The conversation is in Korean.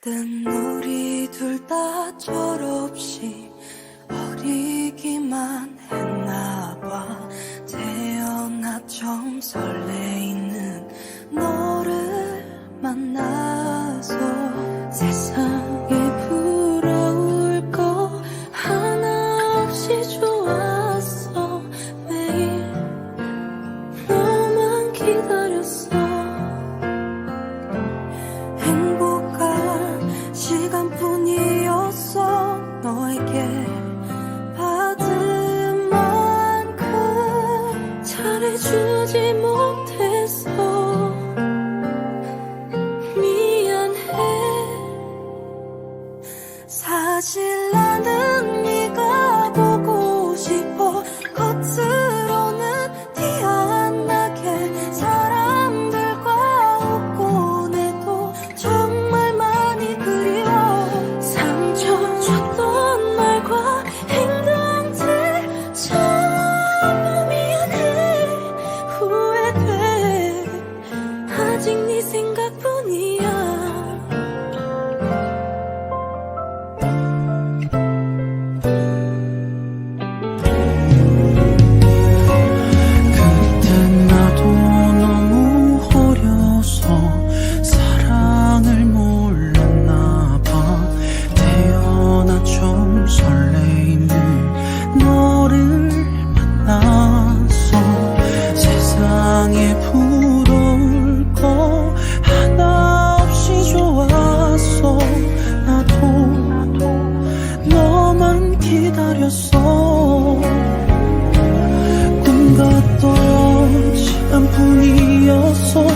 그땐 우리 둘 다 철없이 어리기만 했나 봐. 태어나 처음 설레이는 너를 만나서 해주지 못했어 미안해. 사실 난 기다렸어. 꿈 같던 시간뿐이었어.